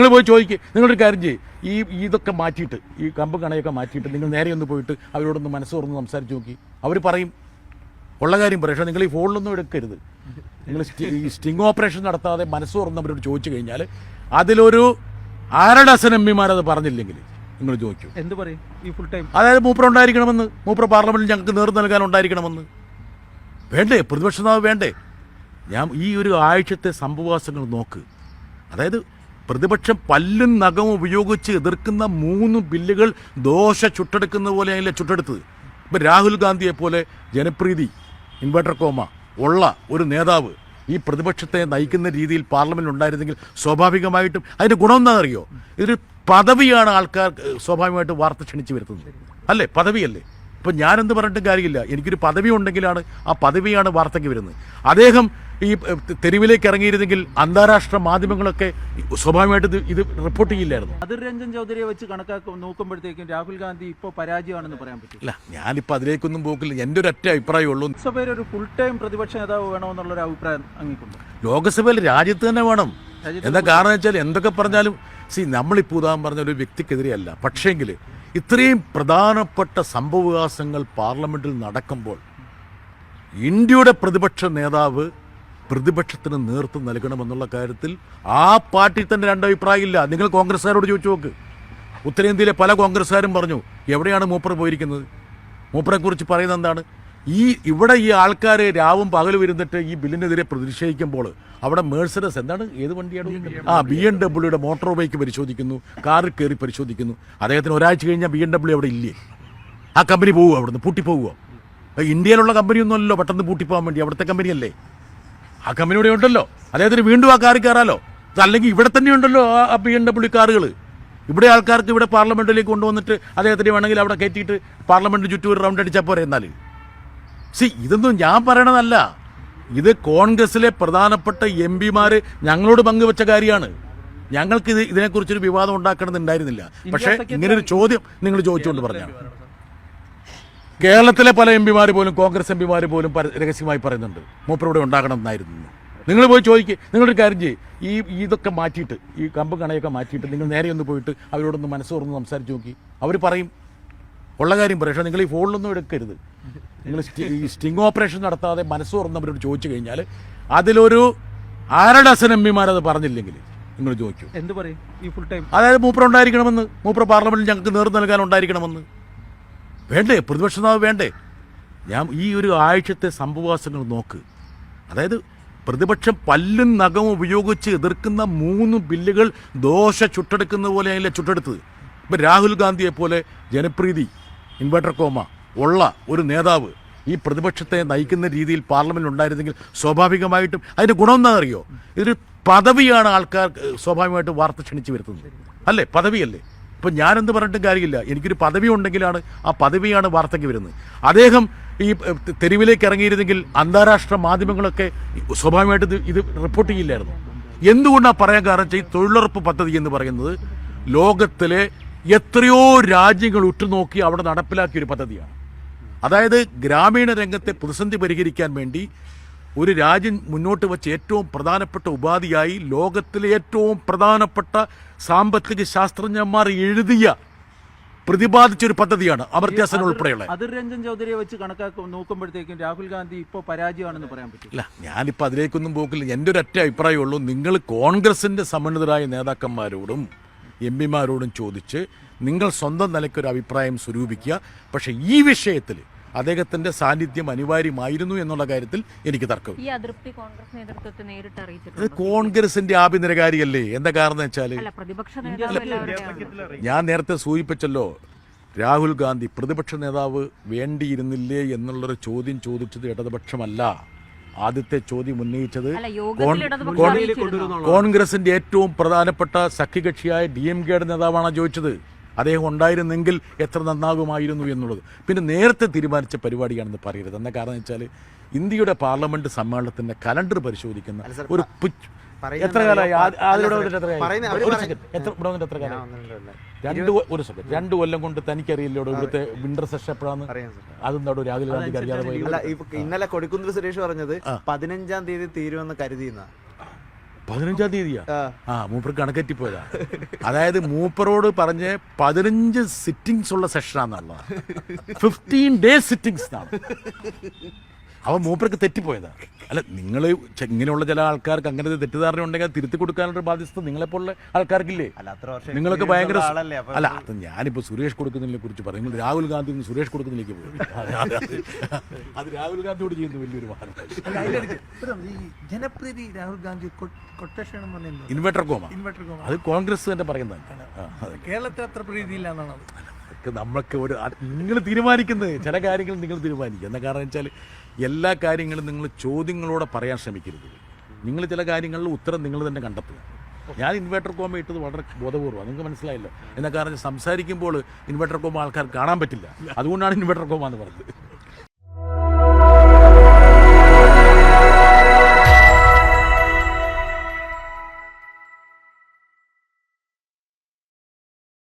നിങ്ങൾ പോയി ചോദിക്കുക നിങ്ങളൊരു കാര്യം ചെയ്യും. ഈ ഇതൊക്കെ മാറ്റിയിട്ട് ഈ കമ്പ് കണയൊക്കെ മാറ്റിയിട്ട് നിങ്ങൾ നേരെ ഒന്ന് പോയിട്ട് അവരോടൊന്ന് മനസ്സ് തുറന്ന് സംസാരിച്ച് നോക്കി. അവർ പറയും. ഉള്ള കാര്യം പറയും. പക്ഷേ നിങ്ങൾ ഈ ഫോണിലൊന്നും എടുക്കരുത്. നിങ്ങൾ ഈ സ്റ്റിങ് ഓപ്പറേഷൻ നടത്താതെ മനസ്സ് തുറന്ന് അവരോട് ചോദിച്ചു കഴിഞ്ഞാൽ അതിലൊരു എം പിമാരത് പറഞ്ഞില്ലെങ്കിൽ നിങ്ങൾ ചോദിക്കും. എന്ത് പറയും? ഈ ഫുൾ ടൈം അതായത് മൂപ്പർ ഉണ്ടായിരിക്കണമെന്ന് മൂപ്പർ പാർലമെന്റിൽ ഞങ്ങൾക്ക് നേർ നൽകാൻ ഉണ്ടായിരിക്കണമെന്ന്. വേണ്ടേ? പ്രതിപക്ഷ നേതാവ് വേണ്ടേ? ഞാൻ ഈ ഒരു ആഴ്ചത്തെ സംഭവവാസങ്ങൾ നോക്ക്. അതായത് പ്രതിപക്ഷം പല്ലും നഖവും ഉപയോഗിച്ച് എതിർക്കുന്ന മൂന്ന് ബില്ലുകൾ ദോശ ചുട്ടെടുക്കുന്ന പോലെ അതിലെ ചുട്ടെടുത്തത്? ഇപ്പം രാഹുൽ ഗാന്ധിയെ പോലെ ജനപ്രീതി ഇൻവെർട്ടർ കോമ ഉള്ള ഒരു നേതാവ് ഈ പ്രതിപക്ഷത്തെ നയിക്കുന്ന രീതിയിൽ പാർലമെന്റ് ഉണ്ടായിരുന്നെങ്കിൽ സ്വാഭാവികമായിട്ടും അതിന്റെ ഗുണം എന്താണെന്ന് അറിയോ ഇതൊരു പദവിയാണ് ആൾക്കാർ സ്വാഭാവികമായിട്ട് വാർത്ത ക്ഷണിച്ചു വരുത്തുന്നത്. അല്ലേ? പദവിയല്ലേ? ഇപ്പം ഞാനെന്ത് പറഞ്ഞിട്ടും കാര്യമില്ല. എനിക്കൊരു പദവി ഉണ്ടെങ്കിലാണ് ആ പദവിയാണ് വാർത്തയ്ക്ക് വരുന്നത്. അദ്ദേഹം ഈ തെരുവിലേക്ക് ഇറങ്ങിയിരുന്നെങ്കിൽ അന്താരാഷ്ട്ര മാധ്യമങ്ങളൊക്കെ സ്വാഭാവികമായിട്ട് ഇത് ഇത് റിപ്പോർട്ട് ചെയ്യില്ലായിരുന്നു. അതിർ രഞ്ജൻ ചൗധരിയെ വെച്ച് കണക്കാക്കും നോക്കുമ്പോഴത്തേക്കും രാഹുൽ ഗാന്ധി ഇപ്പോൾ പരാജയമാണെന്ന് പറയാൻ പറ്റും. അല്ല ഞാനിപ്പോൾ അതിലേക്കൊന്നും പോക്കില്ല. എന്റെ ഒരു ഒറ്റ അഭിപ്രായമേ ഉള്ളൂ. ലോക്സഭയിൽ ഒരു ഫുൾ ടൈം പ്രതിപക്ഷ നേതാവ് വേണമെന്നുള്ളൊരു അഭിപ്രായം അങ്ങേക്കുണ്ട്. ലോക്സഭയിൽ രാജ്യത്ത് തന്നെ വേണം. എന്താ കാരണം വെച്ചാൽ എന്തൊക്കെ പറഞ്ഞാലും സി നമ്മളിപ്പോൾ ഉദാഹരണം പറഞ്ഞ ഒരു വ്യക്തിക്കെതിരെയല്ല. പക്ഷേങ്കിൽ ഇത്രയും പ്രധാനപ്പെട്ട സംഭവവികാസങ്ങൾ പാർലമെന്റിൽ നടക്കുമ്പോൾ ഇന്ത്യയുടെ പ്രതിപക്ഷ നേതാവ് പ്രതിപക്ഷത്തിന് നേതൃത്വം നൽകണമെന്നുള്ള കാര്യത്തിൽ ആ പാർട്ടി തന്നെ രണ്ടഭിപ്രായമില്ല. നിങ്ങൾ കോൺഗ്രസ്സുകാരോട് ചോദിച്ചു നോക്ക്. ഉത്തരേന്ത്യയിലെ പല കോൺഗ്രസ്സുകാരും പറഞ്ഞു എവിടെയാണ് മൂപ്പർ പോയിരിക്കുന്നത്? മൂപ്പറെക്കുറിച്ച് പറയുന്നത് എന്താണ്? ഈ ഇവിടെ ഈ ആൾക്കാർ രാവും പകലും ഇരുന്നിട്ട് ഈ ബില്ലിനെതിരെ പ്രതിഷേധിക്കുമ്പോൾ അവിടെ മേഴ്സഡസ് എന്താണ്? ഏത് വണ്ടിയാണ്? ആ ബി എം ഡബ്ല്യൂയുടെ മോട്ടോർ ബൈക്ക് പരിശോധിക്കുന്നു കാറിൽ കയറി പരിശോധിക്കുന്നു. അദ്ദേഹത്തിന് ഒരാഴ്ച കഴിഞ്ഞാൽ ബി എം ഡബ്ല്യൂ അവിടെ ഇല്ലേ? ആ കമ്പനി പോവുക അവിടുന്ന്? പൂട്ടിപ്പോവുക ഇന്ത്യയിലുള്ള കമ്പനിയൊന്നുമല്ലോ പെട്ടെന്ന് പൂട്ടിപ്പോകാൻ വേണ്ടി. അവിടുത്തെ കമ്പനിയല്ലേ? ആ കമ്പനി ഇവിടെ ഉണ്ടല്ലോ. അദ്ദേഹത്തിന് വീണ്ടും ആ കാറിൽ കയറാലോ? അല്ലെങ്കിൽ ഇവിടെ തന്നെ ഉണ്ടല്ലോ ആ ബി എം ഡബ്ല്യൂ കാറുകൾ. ഇവിടെ ആൾക്കാർക്ക് ഇവിടെ പാർലമെന്റിലേക്ക് കൊണ്ടുവന്നിട്ട് അദ്ദേഹത്തിന് വേണമെങ്കിൽ അവിടെ കയറ്റിയിട്ട് പാർലമെന്റിന് ചുറ്റും ഒരു റൗണ്ട് അടിച്ചാൽ പോരെ എന്നാൽ? സി ഇതൊന്നും ഞാൻ പറയണതല്ല. ഇത് കോൺഗ്രസിലെ പ്രധാനപ്പെട്ട എം പിമാര് ഞങ്ങളോട് പങ്കുവെച്ച കാര്യമാണ്. ഞങ്ങൾക്ക് ഇത് ഇതിനെക്കുറിച്ചൊരു വിവാദം ഉണ്ടാക്കണമെന്നുണ്ടായിരുന്നില്ല. പക്ഷേ ഇങ്ങനൊരു ചോദ്യം നിങ്ങൾ ചോദിച്ചുകൊണ്ട് പറഞ്ഞാണ് കേരളത്തിലെ പല എം പിമാർ പോലും കോൺഗ്രസ് എം പിമാർ പോലും രഹസ്യമായി പറയുന്നുണ്ട്. മൂപ്പരോടെ ഉണ്ടാകണമെന്നായിരുന്നു. നിങ്ങൾ പോയി ചോദിക്കുക നിങ്ങളൊരു കാര്യം ചെയ്യും. ഈ ഇതൊക്കെ മാറ്റിയിട്ട് ഈ കമ്പ് കണയൊക്കെ മാറ്റിയിട്ട് നിങ്ങൾ നേരെ ഒന്ന് പോയിട്ട് അവരോടൊന്ന് മനസ്സ് തുറന്ന് സംസാരിച്ച് നോക്കി. അവർ പറയും. ഉള്ള കാര്യം പറയും. പക്ഷേ നിങ്ങൾ ഈ ഫോണിലൊന്നും എടുക്കരുത്. നിങ്ങൾ ഈ സ്റ്റിങ് ഓപ്പറേഷൻ നടത്താതെ മനസ്സ് തുറന്നവരോട് ചോദിച്ചു കഴിഞ്ഞാൽ അതിലൊരു അര ഡസൻ എം പിമാരത് പറഞ്ഞില്ലെങ്കിൽ നിങ്ങൾ ചോദിക്കൂ. എന്ത് പറയും? ഈ ഫുൾ ടൈം അതായത് മൂപ്പർ ഉണ്ടായിരിക്കണമെന്ന് മൂപ്പർ പാർലമെന്റിൽ ഞങ്ങൾക്ക് നേർ നൽകാൻ ഉണ്ടായിരിക്കണമെന്ന്. വേണ്ടേ? പ്രതിപക്ഷ നേതാവ് വേണ്ടേ? ഞാൻ ഈ ഒരു ആഴ്ചത്തെ സംഭവവാസങ്ങൾ നോക്ക്. അതായത് പ്രതിപക്ഷം പല്ലും നഖവും ഉപയോഗിച്ച് എതിർക്കുന്ന മൂന്ന് ബില്ലുകൾ ദോശ ചുട്ടെടുക്കുന്ന പോലെ അതിലെ ചുട്ടെടുത്തത്. ഇപ്പം രാഹുൽ ഗാന്ധിയെ പോലെ ജനപ്രീതി ഇൻവെർട്ടർ കോമ ഉള്ള ഒരു നേതാവ് ഈ പ്രതിപക്ഷത്തെ നയിക്കുന്ന രീതിയിൽ പാർലമെന്റിൽ ഉണ്ടായിരുന്നെങ്കിൽ സ്വാഭാവികമായിട്ടും അതിന്റെ ഗുണം അറിയോ ഇതൊരു പദവിയാണ് ആൾക്കാർ സ്വാഭാവികമായിട്ട് വാർത്ത ക്ഷണിച്ചു വരുത്തുന്നത്. അല്ലേ? പദവിയല്ലേ? ഇപ്പം ഞാനെന്ത് പറഞ്ഞിട്ടും കാര്യമില്ല. എനിക്കൊരു പദവി ഉണ്ടെങ്കിലാണ് ആ പദവിയാണ് വാർത്തയ്ക്ക് വരുന്നത്. അദ്ദേഹം ഈ തെരുവിലേക്ക് ഇറങ്ങിയിരുന്നെങ്കിൽ അന്താരാഷ്ട്ര മാധ്യമങ്ങളൊക്കെ സ്വാഭാവികമായിട്ട് ഇത് ഇത് റിപ്പോർട്ട് ചെയ്യില്ലായിരുന്നു. എന്തുകൊണ്ടാണ് പറയാൻ കാരണം വെച്ചാൽ ഈ തൊഴിലുറപ്പ് പദ്ധതി എന്ന് പറയുന്നത് ലോകത്തിലെ എത്രയോ രാജ്യങ്ങൾ ഉറ്റുനോക്കി അവിടെ നടപ്പിലാക്കിയ ഒരു പദ്ധതിയാണ്. അതായത് ഗ്രാമീണ രംഗത്തെ പ്രതിസന്ധി പരിഹരിക്കാൻ വേണ്ടി ഒരു രാജ്യം മുന്നോട്ട് വെച്ച ഏറ്റവും പ്രധാനപ്പെട്ട ഉപാധിയായി ലോകത്തിലെ ഏറ്റവും പ്രധാനപ്പെട്ട സാമ്പത്തിക ശാസ്ത്രജ്ഞന്മാർ എഴുതിയ പ്രതിപാദിച്ചൊരു പദ്ധതിയാണ് അമർത്യാസൻ ഉൾപ്പെടെയുള്ള. അതിർ രഞ്ജൻ ചൗധരിയെ വെച്ച് കണക്കാക്കും നോക്കുമ്പോഴത്തേക്കും രാഹുൽ ഗാന്ധി ഇപ്പോൾ പരാജയമാണെന്ന് പറയാൻ പറ്റും. അല്ല ഞാനിപ്പോൾ അതിലേക്കൊന്നും പോക്കില്ല. എന്റെ ഒരു ഒറ്റ അഭിപ്രായമുള്ളൂ. നിങ്ങൾ കോൺഗ്രസിന്റെ സമന്വിതരായ നേതാക്കന്മാരോടും എം പിമാരോടും ചോദിച്ച് നിങ്ങൾ സ്വന്തം നിലയ്ക്കൊരു അഭിപ്രായം സ്വരൂപിക്കുക. പക്ഷേ ഈ വിഷയത്തിൽ അദ്ദേഹത്തിന്റെ സാന്നിധ്യം അനിവാര്യമായിരുന്നു എന്നുള്ള കാര്യത്തിൽ എനിക്ക് തർക്കം ഈ അതൃപ്തി കോൺഗ്രസ് നേതൃത്വത്തെ നേരിട്ട് അറിയിച്ചിട്ടുണ്ട്? കോൺഗ്രസിന്റെ ആഭ്യന്തരകാരിയല്ലേ? എന്താ കാരണം വെച്ചാൽ ഞാൻ നേരത്തെ സൂചിപ്പിച്ചല്ലോ രാഹുൽ ഗാന്ധി പ്രതിപക്ഷ നേതാവ് വേണ്ടിയിരുന്നില്ലേ എന്നുള്ളൊരു ചോദ്യം ചോദിച്ചത് ഇടതുപക്ഷമല്ല. ആദ്യത്തെ ചോദ്യം ഉന്നയിച്ചത് കോൺഗ്രസിന്റെ ഏറ്റവും പ്രധാനപ്പെട്ട സഖ്യകക്ഷിയായ ഡി എം കെയുടെ നേതാവാണ് ചോദിച്ചത്? അദ്ദേഹം ഉണ്ടായിരുന്നെങ്കിൽ എത്ര നന്നാകുമായിരുന്നു എന്നുള്ളത്. പിന്നെ നേരത്തെ തീരുമാനിച്ച പരിപാടിയാണെന്ന് പറയരുത്. എന്ന കാരണം വെച്ചാൽ ഇന്ത്യയുടെ പാർലമെന്റ് സമ്മേളനത്തിന്റെ കലണ്ടർ പരിശോധിക്കുന്ന ഒരു എത്ര കാലമായി എത്ര കാലമായി? രണ്ട് ഒരു സെക്കൻഡ്. രണ്ട് കൊല്ലം കൊണ്ട് തനിക്കറിയില്ലോ ഇവിടുത്തെ വിന്റർ സെഷൻ എപ്പോഴാണ് അതും. അതെന്താടോ രാഹുൽ ഗാന്ധി അറിയാതെ ഇന്നലെ കൊടിക്കുന്നിൽ സുരേഷ് പറഞ്ഞത് പതിനഞ്ചാം തീയതി തീരുമെന്ന് കരുതിയെന്ന. പതിനഞ്ചാം തീയതിയാ? ആ. മൂപ്പർ കണക്കെറ്റി പോയതാ അതായത് മൂപ്പറോട് പറഞ്ഞ് പതിനഞ്ച് സിറ്റിംഗ്സ് ഉള്ള സെഷനാന്നുള്ളത് ഫിഫ്റ്റീൻ ഡേ സിറ്റിംഗ്സ് എന്നാണ് അവ മൂപ്പർക്ക് തെറ്റിപ്പോയതാ. അല്ല നിങ്ങൾ ഇങ്ങനെയുള്ള ചില ആൾക്കാർക്ക് അങ്ങനെ തെറ്റിദ്ധാരണ ഉണ്ടെങ്കിൽ തിരുത്തി കൊടുക്കാനുള്ള ബാധ്യത നിങ്ങളെപ്പോലുള്ള ആൾക്കാർക്കില്ലേ? നിങ്ങൾക്ക് ഭയങ്കര അല്ല അത് ഞാനിപ്പോ സുരേഷ് കൊടുക്കുന്നതിനെ കുറിച്ച് പറയും. നിങ്ങൾ രാഹുൽ ഗാന്ധി സുരേഷ് കൊടുക്കുന്നതിലേക്ക് പോകും അത് രാഹുൽ ഗാന്ധിയോട് ചെയ്യുന്ന വലിയൊരു ജനപ്രീതി Rahul Gandhi inverter comma inverter comma അത് കോൺഗ്രസ് തന്നെ പറയുന്നതാണ് കേരളത്തിൽ അത്ര പ്രീതിയില്ല എന്നാണ് നമുക്ക് നമ്മൾക്ക് ഒരു നിങ്ങൾ തീരുമാനിക്കുന്നത്. ചില കാര്യങ്ങൾ നിങ്ങൾ തീരുമാനിക്കുക. എന്താ കാരണം വെച്ചാൽ എല്ലാ കാര്യങ്ങളും നിങ്ങൾ ചോദ്യങ്ങളോടെ പറയാൻ ശ്രമിക്കരുത്. നിങ്ങൾ ചില കാര്യങ്ങളിൽ ഉത്തരം നിങ്ങൾ തന്നെ കണ്ടെത്തുക. ഞാൻ ഇൻവേർട്ടർ കോമ ഇട്ടത് വളരെ ബോധപൂർവം നിങ്ങൾക്ക് മനസ്സിലായല്ലോ. എന്നൊക്കെ കാരണം സംസാരിക്കുമ്പോൾ ഇൻവേർട്ടർ കോമ ആൾക്കാർ കാണാൻ പറ്റില്ല. അതുകൊണ്ടാണ് ഇൻവേർട്ടർ കോമ എന്ന് പറഞ്ഞത്.